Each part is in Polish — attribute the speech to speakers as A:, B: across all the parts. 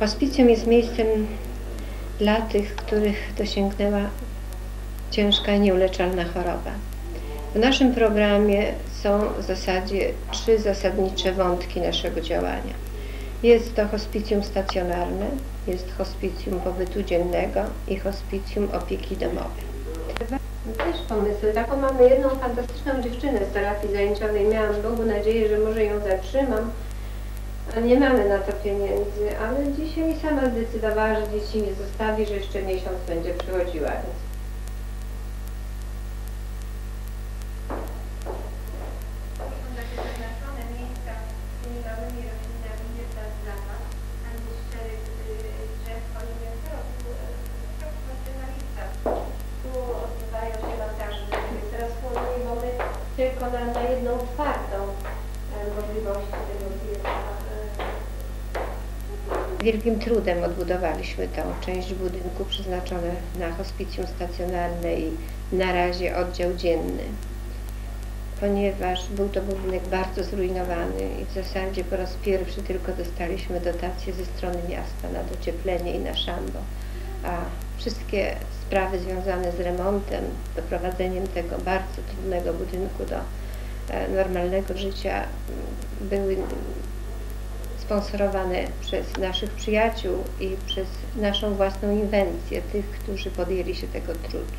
A: Hospicjum jest miejscem dla tych, których dosięgnęła ciężka nieuleczalna choroba. W naszym programie są w zasadzie trzy zasadnicze wątki naszego działania. Jest to hospicjum stacjonarne, jest hospicjum pobytu dziennego i hospicjum opieki domowej. Też pomysły. Taką mamy jedną fantastyczną dziewczynę z terapii zajęciowej. Miałam Bogu nadzieję, że może ją zatrzymam, a nie mamy na to pieniędzy, ale dzisiaj sama zdecydowała, że dzieci nie zostawi, że jeszcze miesiąc będzie przychodziła. Tylko na, na jedną czwartą e, możliwości tego zjazdu. Wielkim trudem odbudowaliśmy tą część budynku przeznaczone na hospicjum stacjonarne i na razie oddział dzienny, ponieważ był to budynek bardzo zrujnowany i w zasadzie po raz pierwszy tylko dostaliśmy dotację ze strony miasta na docieplenie i na szambo, a wszystkie sprawy związane z remontem, doprowadzeniem tego bardzo trudnego budynku do e, normalnego życia były sponsorowane przez naszych przyjaciół i przez naszą własną inwencję, tych, którzy podjęli się tego trudu.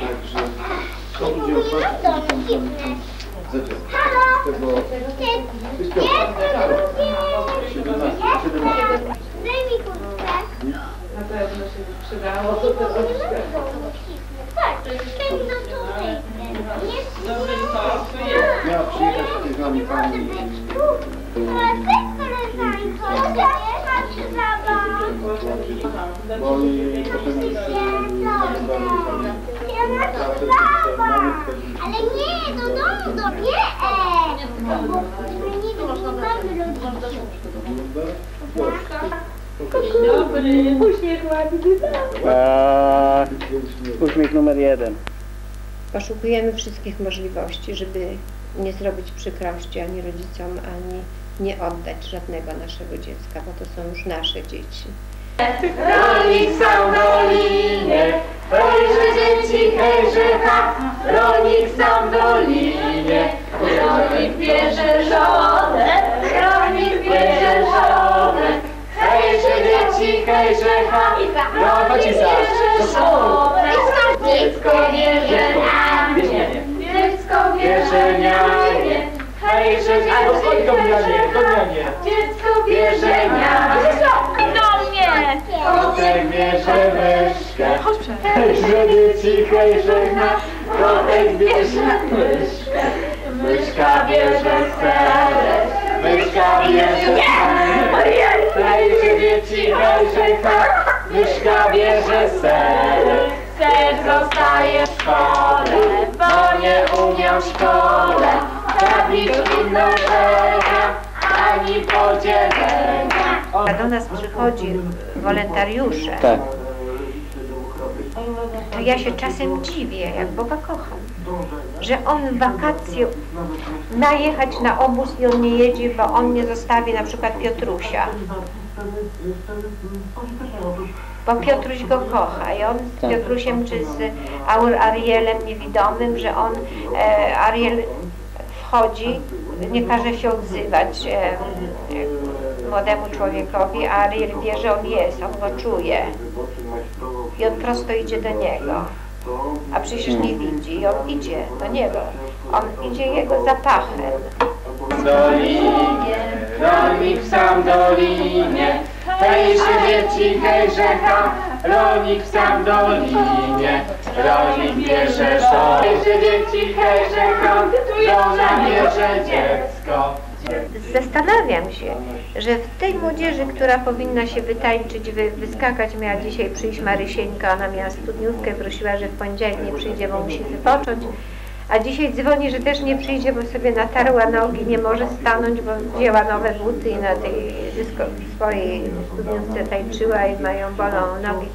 B: Także to będzie otwarte gdzieś tam zadziała. Tego wypiątka. 17, 17.
C: Daj mi kurtkę.
A: Na pewno się przydało.
C: Tak, pędzą tutaj. Jest
B: Miała przyjechać z nami pani
C: ty koleżanko, Ale nie, do domu, do
A: uśmiech
D: numer jeden.
A: Poszukujemy wszystkich możliwości, żeby nie zrobić przykrości ani rodzicom, ani nie oddać żadnego naszego dziecka, bo to są już nasze dzieci.
E: Rolnik sam dolinie, hejże dzieci, hejże ha, rolnik sam dolinie, rolnik bierze żonę, rolnik bierze żonę, hejże dzieci, hejże ha, rolnik bierze żonę, dziecko bierze nianie, dziecko bierze nianie, hejże dzieci, hejże ha, dziecko bierze nianie.
C: Do mnie!
E: Kotek bierze myszkę, hejże dzieci, hejże na Kotek bierze myszkę, myszka bierze serek, myszka bierze serek, hejże dzieci, hejże na Myszka bierze serek, ser zostaje w szkole, bo nie umiał w szkole mnożenia, ani podzielenia.
A: Do nas przychodzi wolontariusze,
D: Tak.
A: to ja się czasem dziwię, jak Boga kocham, że on w wakacje ma jechać na obóz i on nie jedzie, bo on nie zostawi na przykład Piotrusia. Bo Piotruś go kocha i on z
D: Tak.
A: Piotrusiem czy z Aur Arielem niewidomym, że on, e, Ariel wchodzi, nie każe się odzywać młodemu człowiekowi, a Ariel wie, że on jest, on go czuje i on prosto idzie do niego. A przecież nie widzi on idzie do niego. On idzie jego zapachem.
E: Rolnik w sam dolinie, hejże dzieci, hejże ha, rolnik w sam dolinie, rolnik bierze żonę, hejże dzieci, hejże ha, żona bierze dziecko.
A: Zastanawiam się, że w tej młodzieży, która powinna się wytańczyć, wy, wyskakać, miała dzisiaj przyjść Marysieńka, ona miała studniówkę, prosiła, że w poniedziałek nie przyjdzie, bo musi wypocząć. A dzisiaj dzwoni, że też nie przyjdzie, bo sobie natarła nogi, nie może stanąć, bo wzięła nowe buty i na tej dysko, swojej studniówce tańczyła i mają bolą nogi.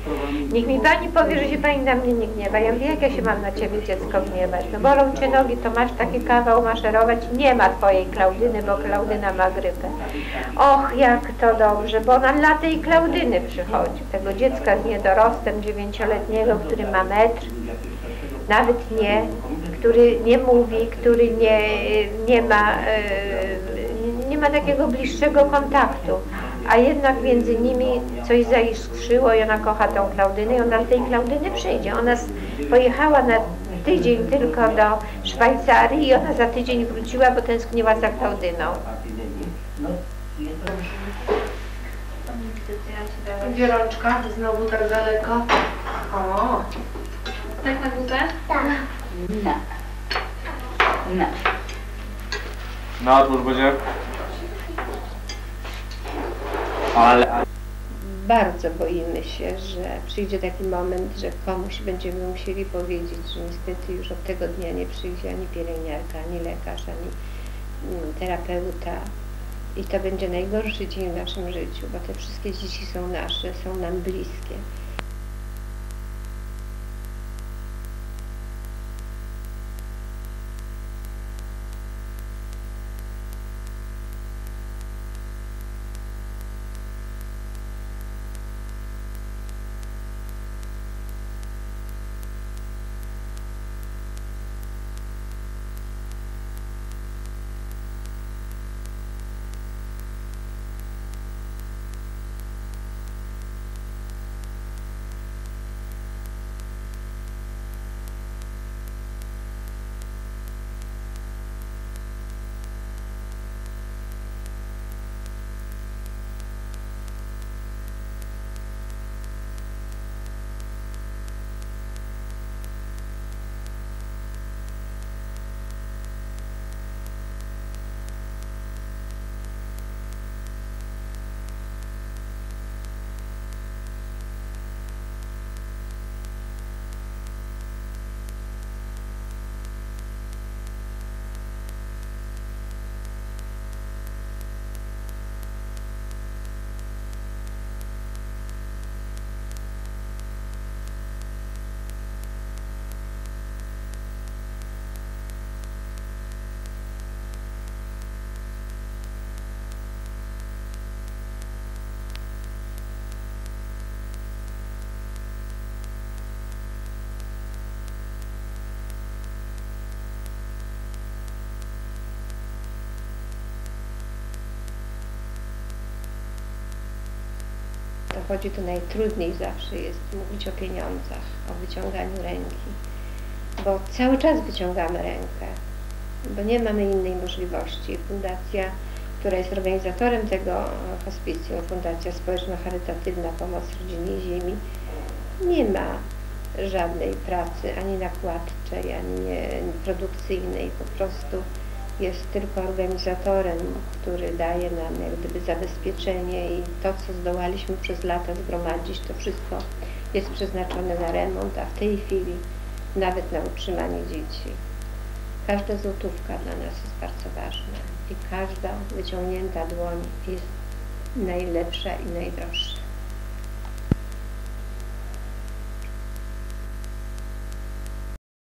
A: Niech mi pani powie, że się pani na mnie nie gniewa. Ja mówię, jak ja się mam na ciebie dziecko gniewać? No bolą cię nogi, to masz taki kawał maszerować. Nie ma twojej Klaudyny, bo Klaudyna ma grypę. Och, jak to dobrze, bo ona dla tej Klaudyny przychodzi. Tego dziecka z niedorostem dziewięcioletniego, który ma metr, nawet nie, który nie mówi, który nie, nie ma, e, nie ma takiego bliższego kontaktu, a jednak między nimi coś zaiskrzyło i ona kocha tą Klaudynę i ona do tej Klaudyny przyjdzie. Ona pojechała na tydzień tylko do Szwajcarii i ona za tydzień wróciła, bo tęskniła za Klaudyną.
F: Gdzie rączka? Znowu tak daleko. O. Tak na górze?
E: Na odwór będzie. Ale...
A: Bardzo boimy się, że przyjdzie taki moment, że komuś będziemy musieli powiedzieć, że niestety już od tego dnia nie przyjdzie ani pielęgniarka, ani lekarz, ani mm, terapeuta. I to będzie najgorszy dzień w naszym życiu, bo te wszystkie dzieci są nasze, są nam bliskie. Dochodzi, to najtrudniej zawsze jest mówić o pieniądzach, o wyciąganiu ręki, bo cały czas wyciągamy rękę, bo nie mamy innej możliwości. Fundacja, która jest organizatorem tego hospicjum, Fundacja Społeczno-Charytatywna Pomoc Rodzinie Ziemi, nie ma żadnej pracy ani nakładczej, ani produkcyjnej, po prostu jest tylko organizatorem, który daje nam jak gdyby zabezpieczenie i to, co zdołaliśmy przez lata zgromadzić, to wszystko jest przeznaczone na remont, a w tej chwili nawet na utrzymanie dzieci. Każda złotówka dla nas jest bardzo ważna i każda wyciągnięta dłoń jest najlepsza i najdroższa.